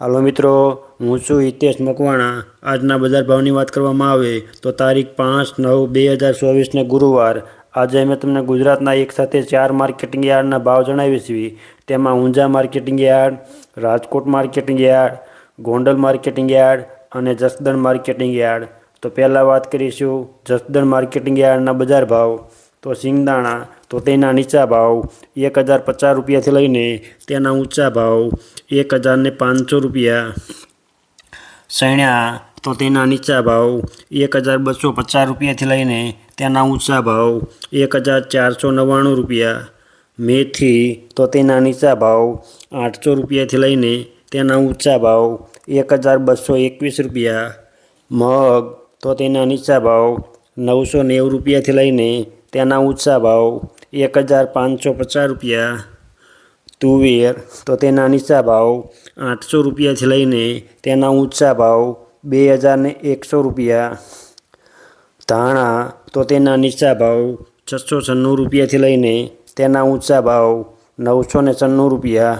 હાલો મિત્રો, હું છું હિતેશ મકવાણા. આજના બજાર ભાવની વાત કરવામાં આવે તો તારીખ પાંચ નવ બે હજાર ચોવીસને ગુરુવાર. આજે અમે તમને ગુજરાતના એક સાથે ચાર માર્કેટિંગ યાર્ડના ભાવ જણાવીએ છીએ. તેમાં Unjha marketing yard, Rajkot marketing yard, Gondal marketing yard અને જસદણ માર્કેટિંગ યાર્ડ. તો પહેલાં વાત કરીશું જસદણ માર્કેટિંગ યાર્ડના બજાર ભાવ. તો સિંગદાણા તો તેના નીચા ભાવ એક હજાર પચાસ રૂપિયાથી લઈને તેના ઊંચા ભાવ એક હજારને પાંચસો રૂપિયા સૈણ્યા તો તેના નીચા ભાવ એક હજાર બસો પચાસ રૂપિયાથી લઈને તેના ઊંચા ભાવ એક હજાર ચારસો નવ્વાણું રૂપિયા મેથી તો તેના નીચા ભાવ આઠસો રૂપિયાથી લઈને તેના ઊંચા ભાવ એક હજાર બસો એકવીસ રૂપિયા મગ તો તેના નીચા ભાવ નવસો નેવું રૂપિયાથી લઈને તેના ઊંચા ભાવ એક હજાર પાંચસો પચાસ રૂપિયા. તુવેર, તો તેના નીચા ભાવ આઠસો રૂપિયાથી લઈને તેના ઊંચા ભાવ બે હજારને એકસો રૂપિયા. ધાણા, તો તેના નીચા ભાવ છસો છન્નું રૂપિયાથી લઈને તેના ઊંચા ભાવ નવસો ને છન્નું રૂપિયા.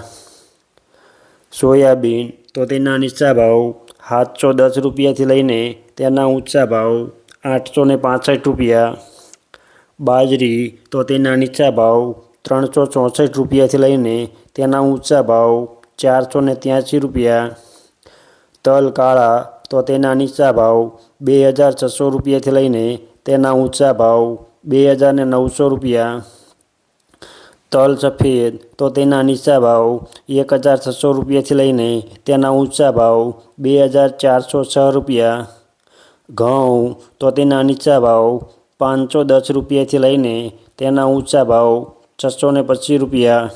સોયાબીન, તો તેના નીચા ભાવ સાતસો દસ રૂપિયાથી લઈને તેના ઊંચા ભાવ આઠસો ને પાસઠ રૂપિયા. બાજરી તો તેના નીચા ભાવ ત્રણસો ચોસઠ રૂપિયાથી લઈને તેના ઊંચા ભાવ ચારસો ને ત્યાંસી રૂપિયા. તલ કાળા તો તેના નીચા ભાવ બે હજાર છસો રૂપિયાથી લઈને તેના ઊંચા ભાવ બે હજાર ને નવસો રૂપિયા. તલ સફેદ તો તેના નીચા ભાવ એક હજાર છસો રૂપિયાથી લઈને તેના ઊંચા ભાવ બે હજાર ચારસો છ રૂપિયા. ઘઉં તો તેના નીચા ભાવ પાંચસો દસ રૂપિયાથી લઈને તેના ઊંચા ભાવ, છસો ને પચીસ રૂપિયા.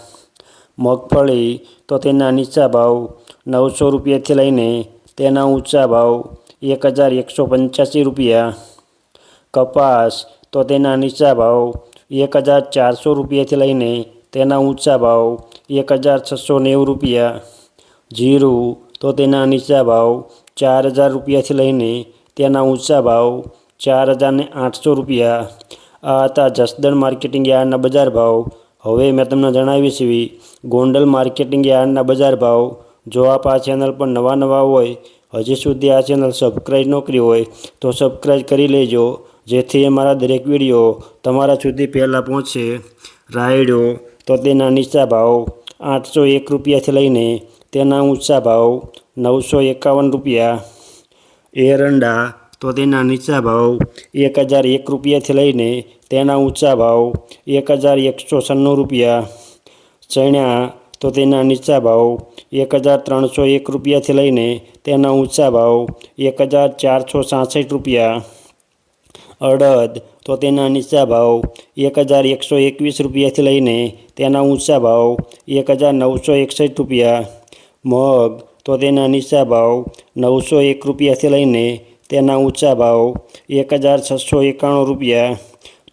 મગફળી તો તેના નીચા ભાવ, નવસો રૂપિયાથી લઈને તેના ઊંચા ભાવ, એક હજાર એકસો પંચ્યાસી રૂપિયા. કપાસ તો તેના નીચા ભાવ, એક હજાર ચારસો રૂપિયાથી લઈને તેના ઊંચા ભાવ, એક હજાર છસો નેવું રૂપિયા. જીરું તો તેના નીચા ભાવ, ચાર હજાર રૂપિયાથી લઈને તેના ઊંચા ભાવ ચાર હજારને આઠસો રૂપિયા. આ હતા જસદણ માર્કેટિંગ યાર્ડના બજાર ભાવ. હવે મેં તમને જણાવી છે ગોંડલ માર્કેટિંગ યાર્ડના બજાર ભાવ. જો આપ આ ચેનલ પર નવા નવા હોય, હજી સુધી આ ચેનલ સબસ્ક્રાઈબ ન કરી હોય, તો સબસ્ક્રાઈબ કરી લેજો, જેથી અમારા દરેક વીડિયો તમારા સુધી પહેલાં પહોંચશે રાયડો, તો તેના નીચા ભાવ, આઠસો એક રૂપિયાથી લઈને તેના ઊંચા ભાવ, નવસો એકાવન રૂપિયા. એરંડા તો તેના નીચા ભાવ એક હજાર એક રૂપિયાથી લઈને તેના ઊંચા ભાવ એક હજાર એકસો છન્નું રૂપિયા ચણા તો તેના નીચા ભાવ એક હજાર ત્રણસો એક રૂપિયાથી લઈને તેના ઊંચા ભાવ એક હજાર ચારસો સાસઠ રૂપિયા અડદ તો તેના નીચા ભાવ એક હજાર એકસો એકવીસ રૂપિયાથી લઈને તેના ઊંચા ભાવ એક હજાર નવસો એકસઠ રૂપિયા મગ તો તેના નીચા ભાવ નવસો એક રૂપિયાથી લઈને તેના ઊંચા ભાવ એક હજાર છસો એકાણું રૂપિયા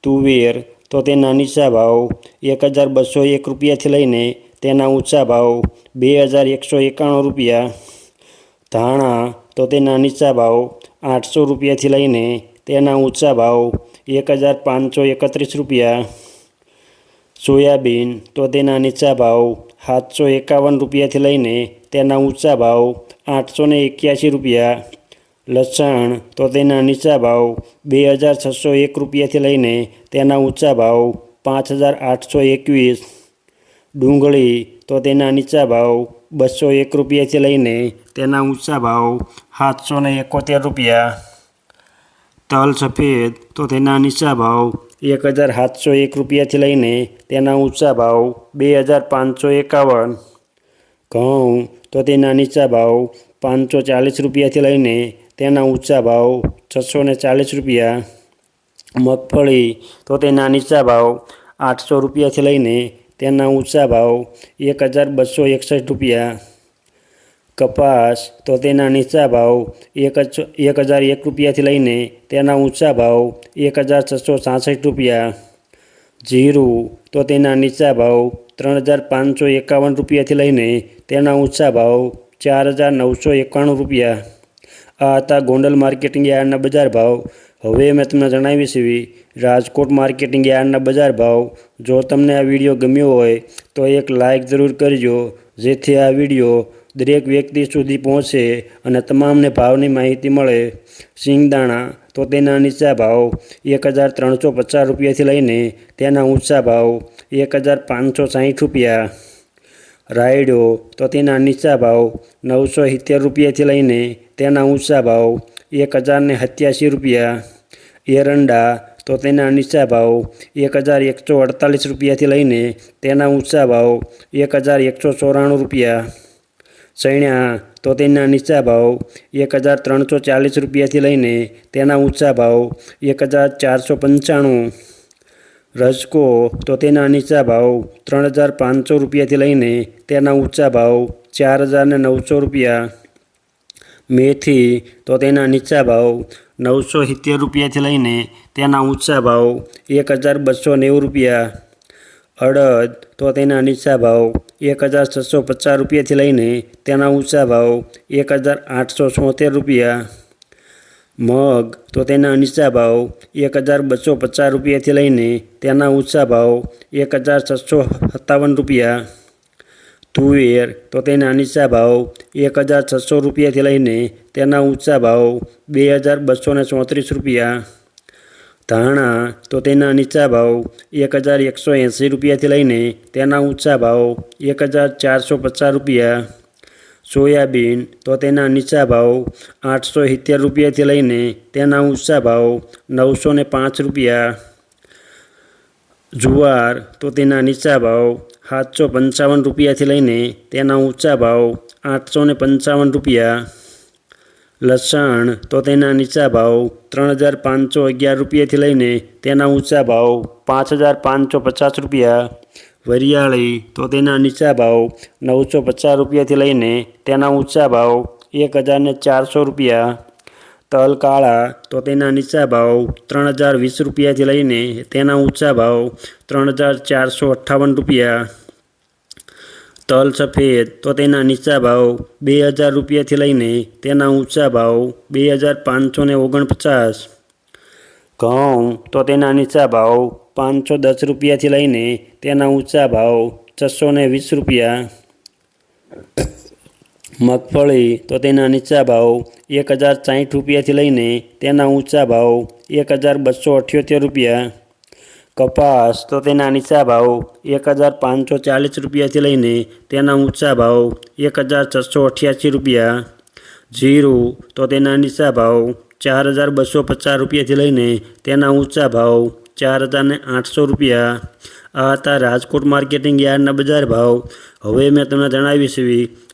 તુવેર તો તેના નીચા ભાવ એક હજાર બસો એક રૂપિયાથી લઈને તેના ઊંચા ભાવ બે હજાર એકસો એકાણું રૂપિયા ધાણા તો તેના નીચા ભાવ આઠસો રૂપિયાથી લઈને તેના ઊંચા ભાવ એક હજાર પાંચસો એકત્રીસ રૂપિયા સોયાબીન તો તેના નીચા ભાવ સાતસો એકાવન રૂપિયાથી લઈને તેના ઊંચા ભાવ આઠસો ને એક્યાસી રૂપિયા લસણ, તો તેના નીચા ભાવ બે હજાર છસો એક રૂપિયાથી લઈને તેના ઊંચા ભાવ પાંચ હજાર આઠસો એકવીસ. ડુંગળી, તો તેના નીચા ભાવ બસો એક રૂપિયાથી લઈને તેના ઊંચા ભાવ સાતસો ને એકોતેર રૂપિયા. તલ સફેદ, તો તેના નીચા ભાવ એક હજાર સાતસો એક રૂપિયાથી લઈને તેના ઊંચા ભાવ બે હજાર પાંચસો એકાવન. ઘઉં, તો તેના નીચા ભાવ પાંચસો ચાલીસ રૂપિયાથી લઈને તેના ઊંચા ભાવ છસો ને ચાલીસ રૂપિયા મગફળી તો તેના નીચા ભાવ આઠસો રૂપિયાથી લઈને તેના ઊંચા ભાવ એક હજાર બસો એકસઠ રૂપિયા કપાસ તો તેના નીચા ભાવ એક જ એક હજાર એક રૂપિયાથી લઈને તેના ઊંચા ભાવ એક હજાર છસો સાસઠ રૂપિયા જીરું તો તેના નીચા ભાવ ત્રણ હજાર પાંચસો એકાવન રૂપિયાથી લઈને તેના ઊંચા ભાવ ચાર હજાર નવસો એકાણું રૂપિયા આ હતા ગોંડલ માર્કેટિંગ યાર્ડના બજાર ભાવ. હવે મેં તમને જણાવી છે રાજકોટ માર્કેટિંગ યાર્ડના બજાર ભાવ. જો તમને આ વીડિયો ગમ્યો હોય તો એક લાઇક જરૂર કરજો, જેથી આ વીડિયો દરેક વ્યક્તિ સુધી પહોંચે અને તમામને ભાવની માહિતી મળે. સિંગદાણા તો તેના નીચા ભાવ એક હજાર ત્રણસો પચાસ રૂપિયાથી લઈને તેના ઊંચા ભાવ એક હજાર પાંચસો સાહીઠ રૂપિયા. રાયડો તો તેના નીચા ભાવ નવસો સિત્તેર રૂપિયાથી લઈને તેના ઊંચા ભાવ એક હજારને સત્યાસી રૂપિયા એરંડા તો તેના નીચા ભાવ એક હજાર એકસો અડતાલીસ રૂપિયાથી લઈને તેના ઊંચા ભાવ એક હજાર એકસો ચોરાણું રૂપિયા ચણ્યા તો તેના નીચા ભાવ એક હજાર ત્રણસો ચાલીસ રૂપિયાથી લઈને તેના ઊંચા ભાવ એક હજાર ચારસો પંચાણું રજકો તો તેના નીચા ભાવ ત્રણ હજાર પાંચસો રૂપિયાથી લઈને તેના ઊંચા ભાવ ચાર હજારને નવસો રૂપિયા મેથી, તો તેના નીચા ભાવ નવસો સિત્તેર રૂપિયાથી લઈને તેના ઊંચા ભાવ એક હજાર બસો નેવું રૂપિયા. અડદ, તો તેના નીચા ભાવ એક હજાર છસો પચાસ રૂપિયાથી લઈને તેના ઊંચા ભાવ એક હજાર આઠસો છોતેર રૂપિયા. મગ, તો તેના નીચા ભાવ એક હજાર બસો પચાસ રૂપિયાથી લઈને તેના ઊંચા ભાવ એક હજાર છસો સત્તાવન રૂપિયા. તુવેર તો તેના નીચા ભાવ એક હજાર છસો રૂપિયાથી લઈને તેના ઊંચા ભાવ બે હજાર બસો ને ચોત્રીસ રૂપિયા ધાણા તો તેના નીચા ભાવ એક હજાર એકસો એંસી રૂપિયાથી લઈને તેના ઊંચા ભાવ એક હજાર ચારસો પચાસ રૂપિયા સોયાબીન તો તેના નીચા ભાવ આઠસો સિત્તેર રૂપિયાથી લઈને તેના ઊંચા ભાવ નવસો ને પાંચ રૂપિયા જુવાર તો તેના નીચા ભાવ સાતસો પંચાવન રૂપિયાથી લઈને તેના ઊંચા ભાવ આઠસો ને પંચાવન રૂપિયા. લસણ તો તેના નીચા ભાવ ત્રણ હજાર પાંચસો અગિયાર રૂપિયાથી લઈને તેના ઊંચા ભાવ પાંચ હજાર પાંચસો પચાસ રૂપિયા. વરિયાળી તો તેના નીચા ભાવ નવસો પચાસ રૂપિયાથી લઈને તેના ઊંચા ભાવ એક હજારને ચારસો રૂપિયા. તલ કાળા, તો તેના નીચા ભાવ ત્રણ હજાર વીસ રૂપિયાથી લઈને તેના ઊંચા ભાવ ત્રણ હજાર ચારસો અઠ્ઠાવન રૂપિયા. તલ સફેદ, તો તેના નીચા ભાવ બે હજાર રૂપિયાથી લઈને તેના ઊંચા ભાવ બે હજાર પાંચસો ને ઓગણપચાસ. ઘઉં, તો તેના નીચા ભાવ પાંચસો દસ રૂપિયાથી લઈને તેના ઊંચા ભાવ છસો ને વીસ રૂપિયા. મગફળી તો તેના નીચા ભાવ એક હજાર સાઠ રૂપિયાથી લઈને તેના ઊંચા ભાવ એક હજાર બસો અઠ્યોતેર રૂપિયા કપાસ તો તેના નીચા ભાવ એક હજાર પાંચસો ચાલીસ રૂપિયાથી લઈને તેના ઊંચા ભાવ એક હજાર છસો અઠ્યાસી રૂપિયા જીરું તો તેના નીચા ભાવ ચાર હજાર બસો પચાસ રૂપિયાથી લઈને તેના ઊંચા ભાવ ચાર હજારને આઠસો રૂપિયા આ હતા રાજકોટ માર્કેટિંગ યાર્ડના બજાર ભાવ હવે મેં તમને જણાવી છે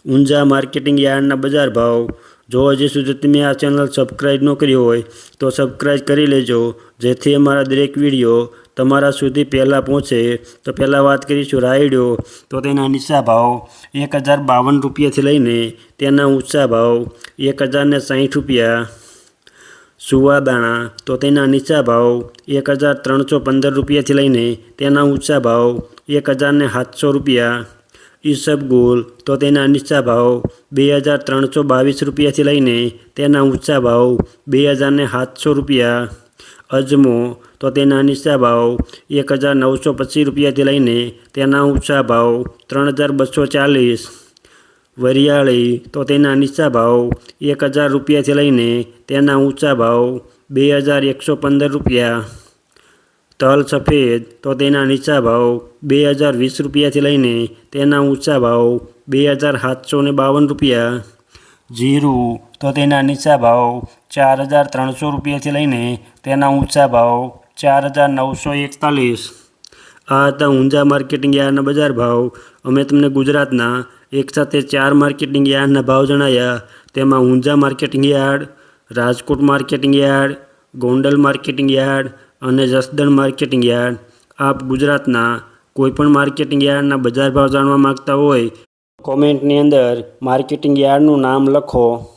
ઊંઝા માર્કેટિંગ યાર્ડના બજાર ભાવ જો હજી સુધી તમે આ ચેનલ સબસ્ક્રાઈબ ન કરી હોય તો સબસ્ક્રાઈબ કરી લેજો જેથી અમારા દરેક વિડીયો તમારા સુધી પહેલાં પહોંચે તો પહેલાં વાત કરીશું રાયડો તો તેના નીચા ભાવ એક હજાર બાવન રૂપિયાથી લઈને તેના ઊંચા ભાવ એક હજારને સાહીઠ રૂપિયા સુવાદાણા તો તેના નીચા ભાવ એક હજાર ત્રણસો પંદર રૂપિયાથી લઈને તેના ઊંચા ભાવ એક હજારને સાતસો રૂપિયા ઈસબગુલ તો તેના નીચા ભાવ બે હજાર ત્રણસો બાવીસ રૂપિયાથી લઈને તેના ઊંચા ભાવ બે હજારને સાતસો રૂપિયા. અજમો તો તેના નીચા ભાવ એક હજાર નવસો પચીસ રૂપિયાથી લઈને તેના ઊંચા ભાવ ત્રણ હજાર બસો ચાલીસ. વરિયાળી તો તેના નીચા ભાવ એક હજાર રૂપિયાથી લઈને તેના ઊંચા ભાવ બે હજાર એકસો પંદર રૂપિયા. તલ સફેદ તો તેના નીચા ભાવ બે હજાર વીસ રૂપિયાથી લઈને તેના ઊંચા ભાવ બે હજાર સાતસો ને બાવન રૂપિયા. જીરું તો તેના નીચા ભાવ ચાર હજાર ત્રણસો રૂપિયાથી લઈને તેના ઊંચા ભાવ ચાર હજાર નવસો એકતાલીસ. આ હતા ઊંઝા માર્કેટિંગ યાર્ડના બજાર ભાવ. અમે તમને ગુજરાતના એક સાથે ચાર માર્કેટિંગ યાર્ડના ભાવ જણાવ્યા તેમાં Unjha marketing yard, Rajkot marketing yard, Gondal marketing yard અને જસદણ માર્કેટિંગ યાર્ડ. આપ ગુજરાતના કોઈપણ માર્કેટિંગ યાર્ડના બજાર ભાવ જાણવા માગતા હોય કોમેન્ટની અંદર માર્કેટિંગ યાર્ડનું નામ લખો.